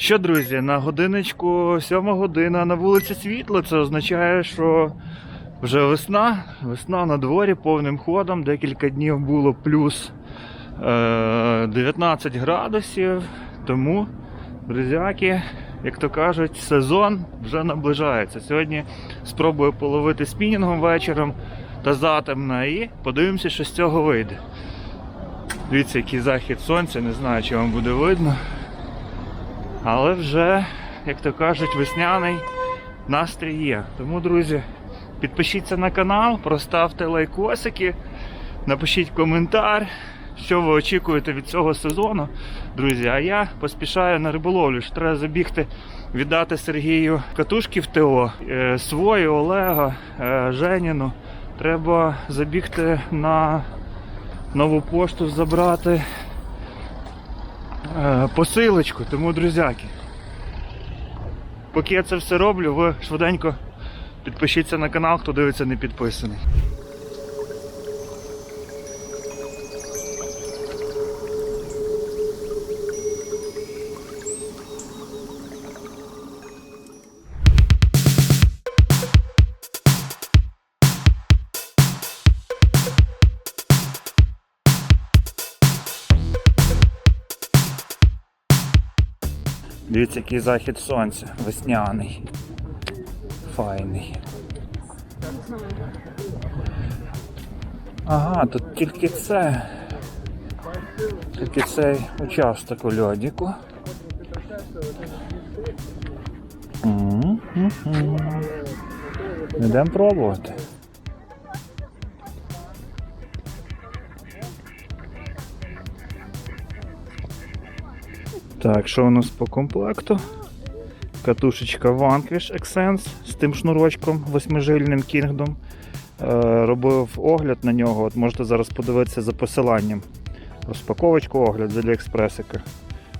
Що, друзі, на годиночку 7 година на вулиці світло. Це означає, що вже весна. Весна на дворі повним ходом. Декілька днів було плюс е, 19 градусів. Тому, друзяки, як то кажуть, сезон вже наближається. Сьогодні спробую половити спінінгом вечором та затемно і подивимося, що з цього вийде. Дивіться, який захід сонця, не знаю, чи вам буде видно. Але вже, як то кажуть, весняний настрій є. Тому, друзі, підпишіться на канал, проставте лайкосики, напишіть коментар, що ви очікуєте від цього сезону. Друзі, а я поспішаю на риболовлю. Ж Треба забігти, віддати Сергію катушки в ТО, е, свої, Олега, е, Женіну. Треба забігти на нову пошту, забрати посилочку. Тому, друзяки, поки я це все роблю, ви швиденько підпишіться на канал, хто дивиться не підписаний. Дивіться, який захід сонця, весняний. Файний. Ага, тут тільки це. Тільки цей участок у льодіку. Йдемо пробувати. Так, що у нас по комплекту? Катушечка Vanquish Excense з тим шнурочком восьмижильним кінгдом. Е, робив огляд на нього. От можете зараз подивитися за посиланням. Розпаковочку огляд з Аліекспресика.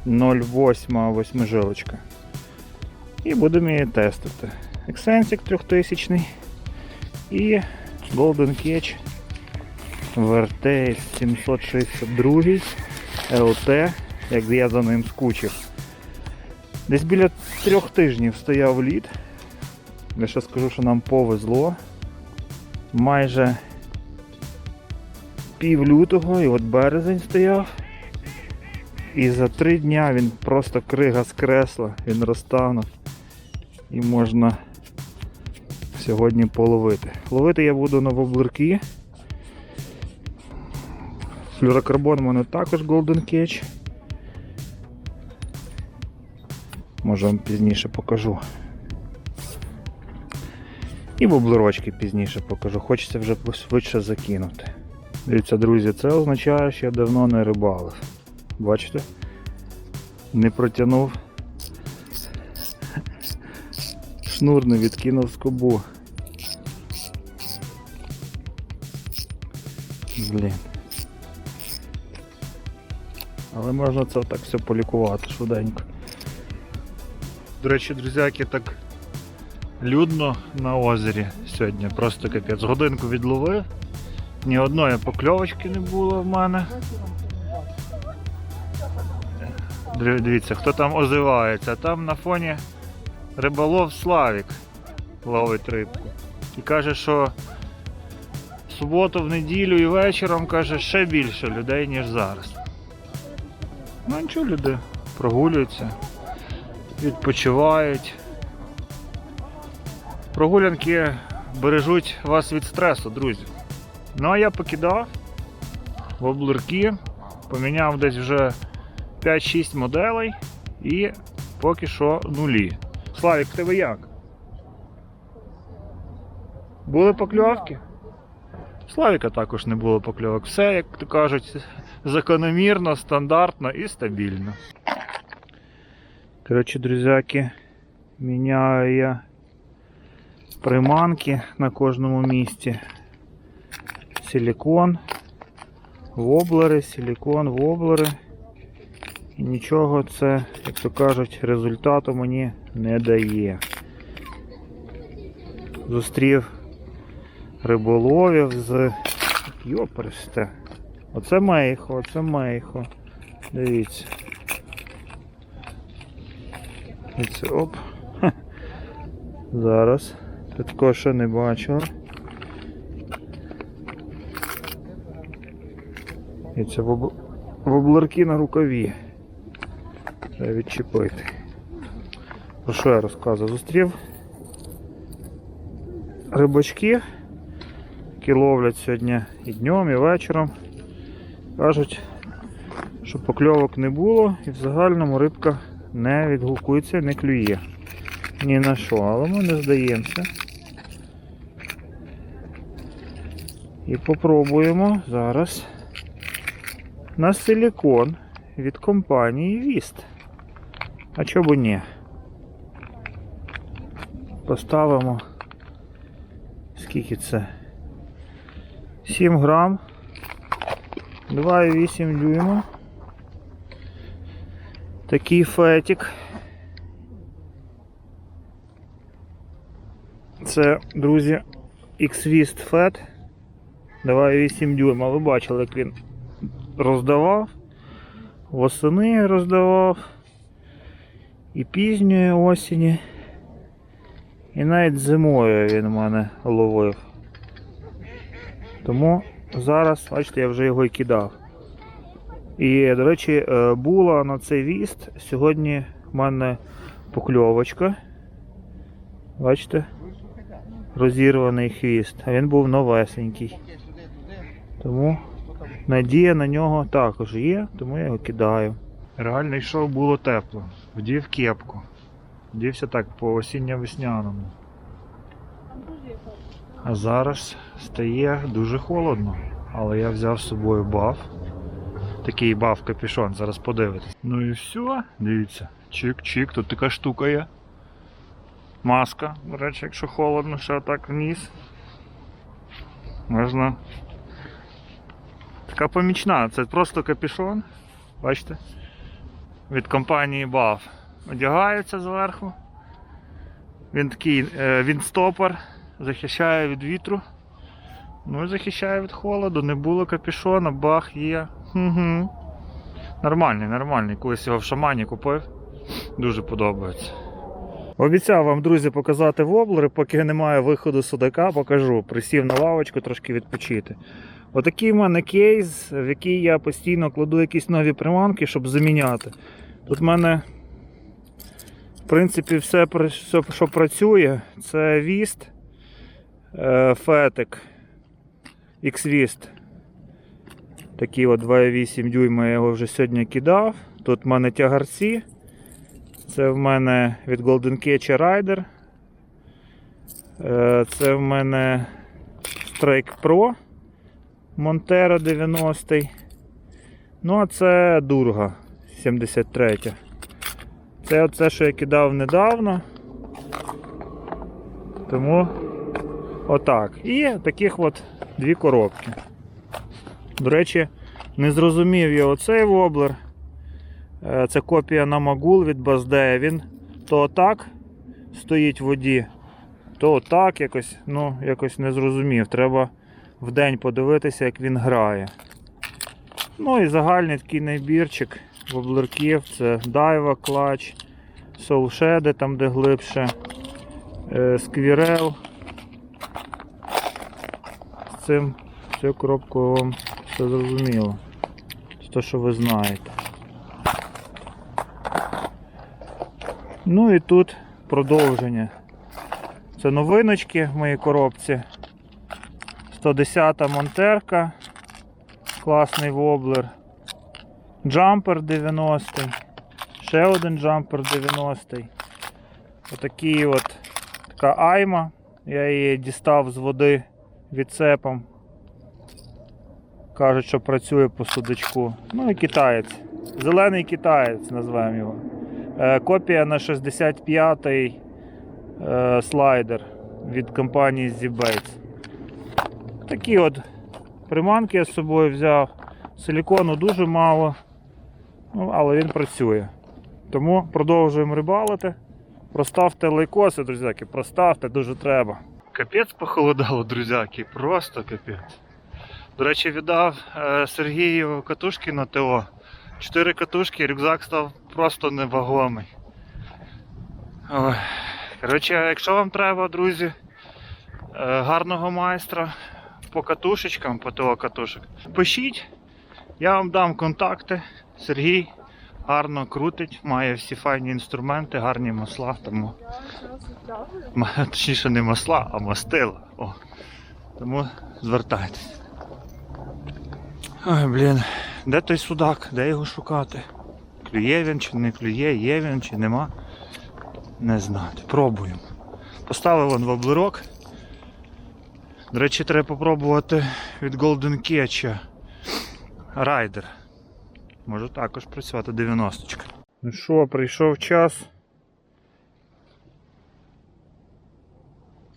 0,8 восьмижилочка. І будемо її тестити. Ексенсик 3000 і Golden Cage Vertex 762 LT, як я за ним скучив. Десь біля трьох тижнів стояв лід. Ще скажу, що нам повезло. Майже пів лютого і от березень стояв. І за три дня він просто крига з кресла, він розтанув. І можна сьогодні половити. Ловити я буду на воблерки. Флюрокарбон у мене також Golden Cage. Може вам пізніше покажу. І воблерочки пізніше покажу. Хочеться вже швидше закинути. Дивіться, друзі, це означає, що я давно не рибалив. Бачите? Не протягнув. Шнур не відкинув скобу. Блін. Але можна це так все полікувати швиденько. До речі, друзяки, так людно на озері сьогодні. Просто капець. Годинку відловив. Ні одної покльовочки не було в мене. Дивіться, хто там озивається. Там на фоні риболов Славік ловить рибку. І каже, що в суботу, в неділю і вечором каже ще більше людей, ніж зараз. Ну нічого, люди прогулюються відпочивають. Прогулянки бережуть вас від стресу, друзі. Ну а я покидав воблерки, поміняв десь вже 5-6 моделей і поки що нулі. Славік, в тебе як? Були покльовки? Славіка також не було покльовок. Все, як то кажуть, закономірно, стандартно і стабільно. Коротше, друзяки, міняю я приманки на кожному місці. Силікон, воблери, силікон, воблери. І нічого це, як то кажуть, результату мені не дає. Зустрів риболовів з... Йоперсте. Оце мейхо, оце мейхо. Дивіться. І це оп. Зараз. Я такого ще не бачила. І це воб... воблерки на рукаві. Треба відчепити. Про що я розказую? Зустрів рибачки, які ловлять сьогодні і днем, і вечором. Кажуть, що покльовок не було і в загальному рибка не відгукується, не клює. Ні на що, але ми не здаємося. І попробуємо зараз на силікон від компанії Віст. А чого ні? Поставимо скільки це? 7 грам, 2,8 дюйма. Такий фетик. Це, друзі, X-Vist Fat 2,8 дюйма. Ви бачили, як він роздавав. Восени роздавав. І пізньої осені. І навіть зимою він мене ловив. Тому зараз, бачите, я вже його і кидав. І, до речі, е, була на цей віст. Сьогодні в мене покльовочка. Бачите? Розірваний хвіст. А він був новесенький. Тому надія на нього також є, тому я його кидаю. Реально йшов було тепло. Вдів кепку. Вдівся так по осінньо-весняному. А зараз стає дуже холодно. Але я взяв з собою баф. Такий баф капюшон, зараз подивитесь. Ну і все, дивіться. Чик-чик, тут така штука є. Маска, до речі, якщо холодно, ще так вниз. Можна. Така помічна, це просто капюшон. Бачите? Від компанії BAF. Одягається зверху. Він такий, е, він стопор, захищає від вітру. Ну і захищає від холоду, не було капюшона, бах є. Угу. Нормальний, нормальний. Колись його в шамані купив. Дуже подобається. Обіцяв вам, друзі, показати воблери, поки немає виходу судака, покажу. Присів на лавочку трошки відпочити. Отакий в мене кейс, в який я постійно кладу якісь нові приманки, щоб заміняти. Тут в мене, в принципі, все, що працює, це віст, е, фетик, X-Vist. Такий от 2,8 дюйма я його вже сьогодні кидав. Тут в мене тягарці. Це в мене від Golden Catcher Rider. Е, Це в мене Strike Pro Montero 90. Ну, а це Durga 73. Це оце, що я кидав недавно. Тому отак. І таких от дві коробки. До речі, не зрозумів я оцей воблер. Е, Це копія Намагул від Баздея. Він то отак стоїть в воді, то отак якось, ну, якось не зрозумів. Треба в день подивитися, як він грає. Ну і загальний такий набірчик воблерків. Це дайва, клач, соушеди, там де глибше, е, сквірел. З цим цю коробку все зрозуміло. Це те, що ви знаєте. Ну і тут продовження. Це новиночки в моїй коробці. 110 монтерка. Класний воблер. Джампер 90. Ще один джампер 90. Отакий от така айма. Я її дістав з води відцепом. Кажуть, що працює по судочку. Ну і китаєць. Зелений китаєць, назвемо його. Е, Копія на 65-й е, слайдер від компанії Z-Baits. Такі от приманки я з собою взяв. Силікону дуже мало, ну, але він працює. Тому продовжуємо рибалити. Проставте лайкоси, друзяки, проставте, дуже треба. Капець похолодало, друзяки, просто капець. До речі, віддав е, Сергію катушки на ТО. Чотири катушки, рюкзак став просто невагомий. Коротше, якщо вам треба, друзі, е, гарного майстра по катушечкам, по ТО катушек, пишіть, я вам дам контакти. Сергій гарно крутить, має всі файні інструменти, гарні масла, тому точніше не масла, а мастила. О. Тому звертайтесь. Ой, блін, де той судак? Де його шукати? Клює він чи не клює, є він чи нема. Не знати. Пробуємо. Поставив вон воблерок. До речі, треба попробувати від Golden Catch Райдер. Може також працювати 90 Ну що, прийшов час.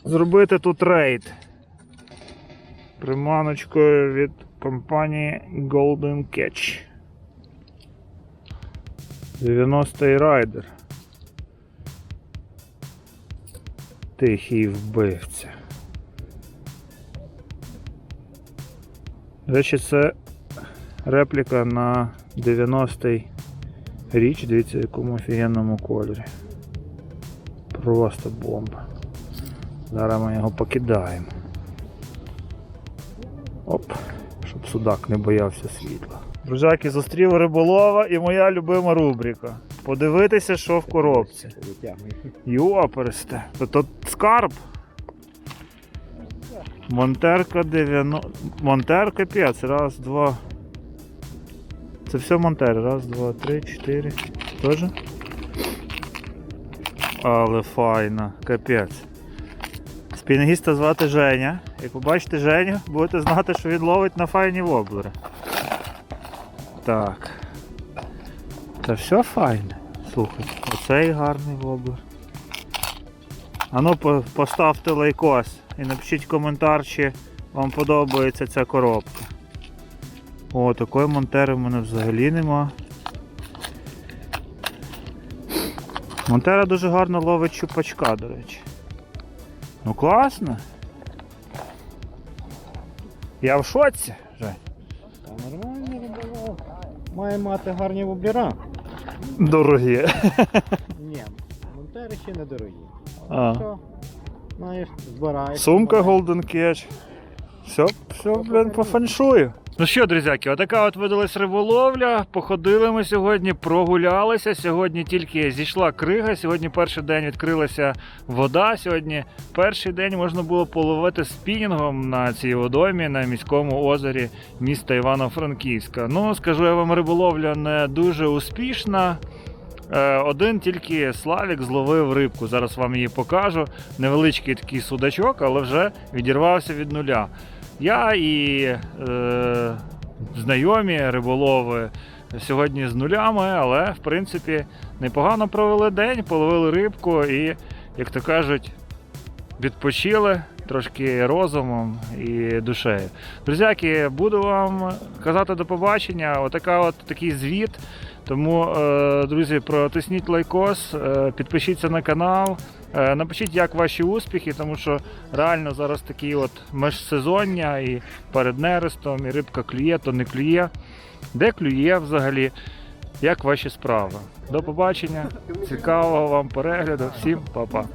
Зробити тут рейд. Приманочкою від компанії Golden Catch. 90-й райдер. Тихий вбивця. Речі, це репліка на 90-й річ, дивіться, в якому офігенному кольорі. Просто бомба. Зараз ми його покидаємо. Оп, щоб судак не боявся світла. Друзяки, зустрів риболова і моя любима рубрика. Подивитися, що в коробці. Йоперсте. То тут скарб. Монтерка 90. Монтерка 5. Раз, два. Це все монтери. Раз, два, три, чотири. Тоже? Але файна, капець. Спінгіста звати Женя. Як побачите Женю, будете знати, що він ловить на файні воблери. Так. Це все файне. Слухай, оцей гарний воблер. А ну поставте лайкос і напишіть коментар, чи вам подобається ця коробка. О, такої монтери в мене взагалі нема. Монтера дуже гарно ловить чупачка, до речі. Ну класно. Я в шоці, Жень. Та нормально риболов. Має мати гарні воблера. Дорогі. Ні, монтери ще не дорогі. А. Що? Знаєш, збираєш. Сумка Golden Catch. Все, все, блін, по фаншую. Ну що, друзяки, отака от видалась риболовля. Походили ми сьогодні, прогулялися. Сьогодні тільки зійшла крига. Сьогодні перший день відкрилася вода. Сьогодні перший день можна було половити спінінгом на цій водоймі на міському озері міста Івано-Франківська. Ну, скажу я вам, риболовля не дуже успішна. Е, Один тільки Славік зловив рибку. Зараз вам її покажу. Невеличкий такий судачок, але вже відірвався від нуля. Я і е, знайомі риболови сьогодні з нулями, але в принципі непогано провели день, половили рибку і, як то кажуть, відпочили трошки розумом і душею. Друзяки, буду вам казати до побачення. Отака от такий звіт. Тому, е, друзі, протисніть лайкос, е, підпишіться на канал, е, напишіть, як ваші успіхи, тому що реально зараз такі от межсезоння і перед нерестом, і рибка клює, то не клює. Де клює взагалі? Як ваші справи? До побачення, цікавого вам перегляду, всім па-па.